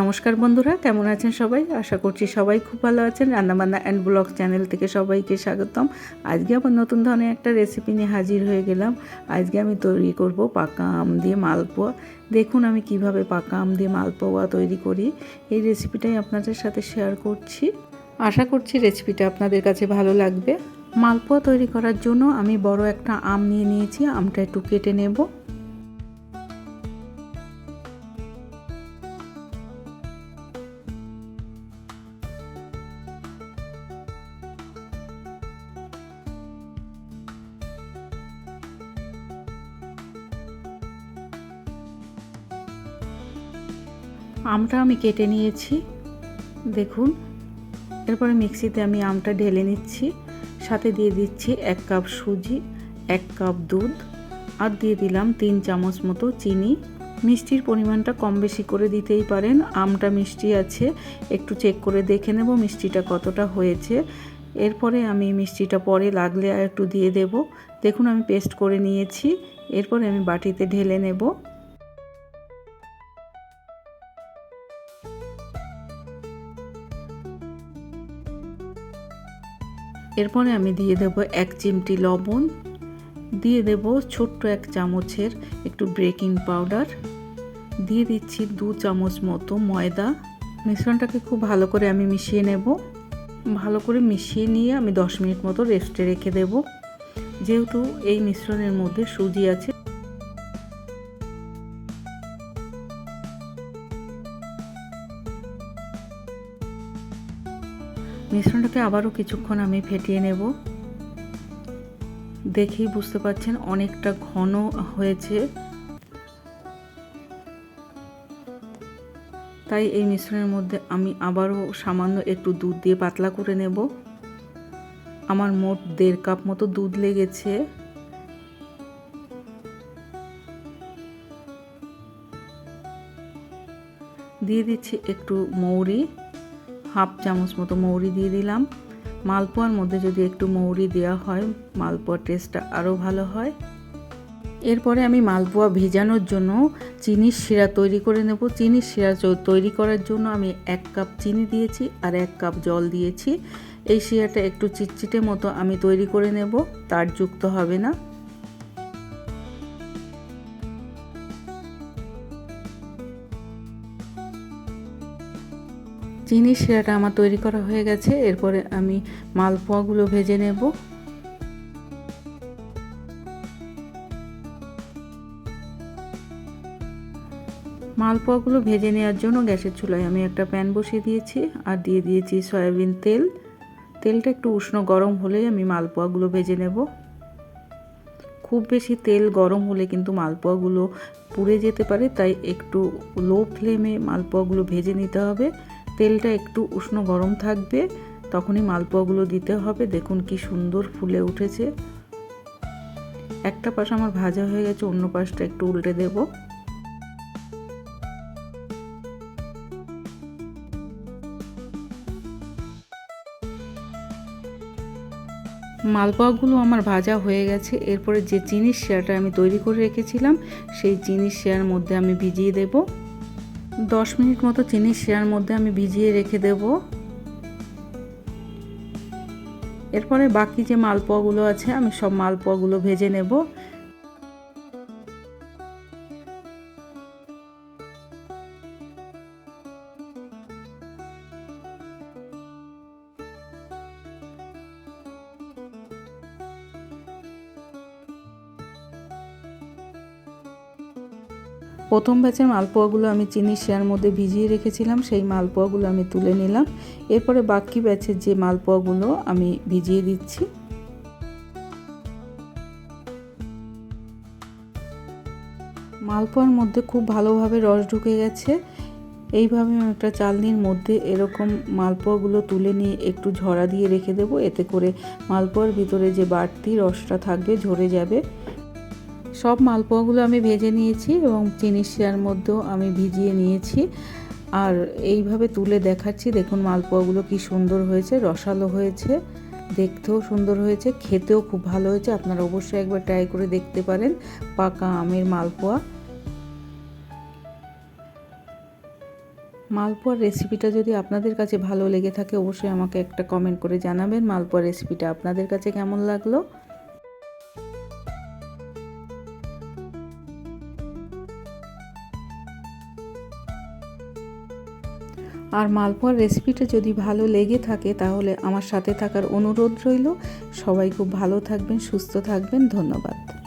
নমস্কার বন্ধুরা, কেমন আছেন সবাই? আশা করছি সবাই খুব ভালো আছেন। রান্নাবান্না অ্যান্ড ব্লগ চ্যানেল থেকে সবাইকে স্বাগতম। আজকে আবার নতুন ধরনের একটা রেসিপি নিয়ে হাজির হয়ে গেলাম। আজকে আমি তৈরি করব পাকা আম দিয়ে মালপোয়া। দেখুন আমি কীভাবে পাকা আম দিয়ে মালপোয়া তৈরি করি। এই রেসিপিটাই আপনাদের সাথে শেয়ার করছি। আশা করছি রেসিপিটা আপনাদের কাছে ভালো লাগবে। মালপোয়া তৈরি করার জন্য আমি বড় একটা আম নিয়ে নিয়েছি। আমটা একটু কেটে নেব। আমটা আমি কেটে নিয়েছি। দেখুন, এরপরে মিক্সিতে আমি আমটা ঢেলে নিচ্ছি। সাথে দিয়ে দিচ্ছি এক কাপ সুজি, এক কাপ দুধ আর দিয়ে দিলাম তিন চামচ মতো চিনি। মিষ্টির পরিমাণটা কম বেশি করে দিতেই পারেন। আমটা মিষ্টি আছে, একটু চেক করে দেখে নেব মিষ্টিটা কতটা হয়েছে। এরপরে আমি মিষ্টিটা পরে লাগলে আর একটু দিয়ে দেব। দেখুন, আমি পেস্ট করে নিয়েছি। এরপরে আমি বাটিতে ঢেলে নেব। এরপরে আমি দিয়ে দেব এক চিমটি লবণ, দিয়ে দেব ছোট্ট এক চামচের একটু বেকিং পাউডার, দিয়ে দিচ্ছি দু চামচ মতো ময়দা। মিশ্রণটাকে খুব ভালো করে আমি মিশিয়ে নেব। ভালো করে মিশিয়ে নিয়ে আমি দশ মিনিট মতো রেস্টে রেখে দেব। যেহেতু এই মিশ্রণের মধ্যে সুজি আছে মিশ্রণটাকে আবারও কিছুক্ষণ আমি ফেটিয়ে নেব। দেখেই বুঝতে পারছেন অনেকটা ঘন হয়েছে। তাই এই মিশ্রণের মধ্যে আমি আবারও সামান্য একটু দুধ দিয়ে পাতলা করে নেব। আমার মোট দেড় কাপ মতো দুধ লেগেছে। দিয়ে দিচ্ছি একটু মৌরি। হাফ চামচ মতো মৌরি দিয়ে দিলাম। মালপোয়ার মধ্যে যদি একটু মৌরি দেওয়া হয়, মালপোয়ার টেস্টটা আরও ভালো হয়। এরপরে আমি মালপোয়া ভেজানোর জন্য চিনির শিরা তৈরি করে নেব। চিনির শিরা তৈরি করার জন্য আমি এক কাপ চিনি দিয়েছি আর এক কাপ জল দিয়েছি। এই শিরাটা একটু চিটচিটে মতো আমি তৈরি করে নেব, তার যুক্ত হবে না। চিনি শিরাটা আমার তৈরি করা হয়ে গেছে। এরপরে আমি মালপোয়াগুলো ভেজে নেব। মালপোয়াগুলো ভেজে নেওয়ার জন্য গ্যাসের চুলায় আমি একটা প্যান বসিয়ে দিয়েছি আর দিয়ে দিয়েছি সয়াবিন তেল। তেলটা একটু উষ্ণ গরম হলেই আমি মালপোয়াগুলো ভেজে নেব। খুব বেশি তেল গরম হলে কিন্তু মালপোয়াগুলো পুড়ে যেতে পারে, তাই একটু লো ফ্লেমে মালপোয়াগুলো ভেজে নিতে হবে। তেলটা একটু উষ্ণ গরম থাকবে, তখনই মালপোয়াগুলো দিতে হবে। দেখুন কি সুন্দর ফুলে উঠেছে। একটা পাশ আমার ভাজা হয়ে গেছে, অন্য পাশটা একটু উল্টে দেব। মালপোয়াগুলো আমার ভাজা হয়ে গেছে। এরপরে যে চিনির শেয়ারটা আমি তৈরি করে রেখেছিলাম, সেই চিনির শেয়ার মধ্যে আমি ভিজিয়ে দেবো। দশ মিনিট মতো চিনি শিরার মধ্যে আমি ভিজিয়ে রেখে দেব। এরপরে বাকি যে মালপোয়াগুলো আছে, আমি সব মালপোয়াগুলো ভেজে নেব। প্রথম ব্যাচের মালপোয়াগুলো আমি চিনি শেয়ার মধ্যে ভিজিয়ে রেখেছিলাম, সেই মালপোয়াগুলো আমি তুলে নিলাম। এরপরে বাকি ব্যাচের যে মালপোয়াগুলো আমি ভিজিয়ে দিচ্ছি। মালপোয়ার মধ্যে খুব ভালোভাবে রস ঢুকে গেছে। এইভাবে আমি একটা চালনির মধ্যে এরকম মালপোয়াগুলো তুলে নিয়ে একটু ঝরা দিয়ে রেখে দেবো। এতে করে মালপোয়ার ভিতরে যে বাড়তি রসটা থাকবে, ঝরে যাবে। সব মালপোয়াগুলো আমি ভেজে নিয়েছি এবং চিনি শিয়ার মধ্যেও আমি ভিজিয়ে নিয়েছি। আর এইভাবে তুলে দেখাচ্ছি, দেখুন মালপোয়াগুলো কি সুন্দর হয়েছে, রসালো হয়েছে, দেখতেও সুন্দর হয়েছে, খেতেও খুব ভালো হয়েছে, আপনারা অবশ্যই একবার ট্রাই করে দেখতে পারেন পাকা আমের মালপোয়া। মালপোয়ার রেসিপিটা যদি আপনাদের কাছে ভালো লেগে থাকে, অবশ্যই আমাকে একটা কমেন্ট করে জানাবেন মালপোয়ার রেসিপিটা আপনাদের কাছে কেমন লাগল। আর মালপোয়ার রেসিপিটা যদি ভালো লেগে থাকে, তাহলে আমার সাথে থাকার অনুরোধ রইল। সবাই খুব ভালো থাকবেন, সুস্থ থাকবেন, ধন্যবাদ।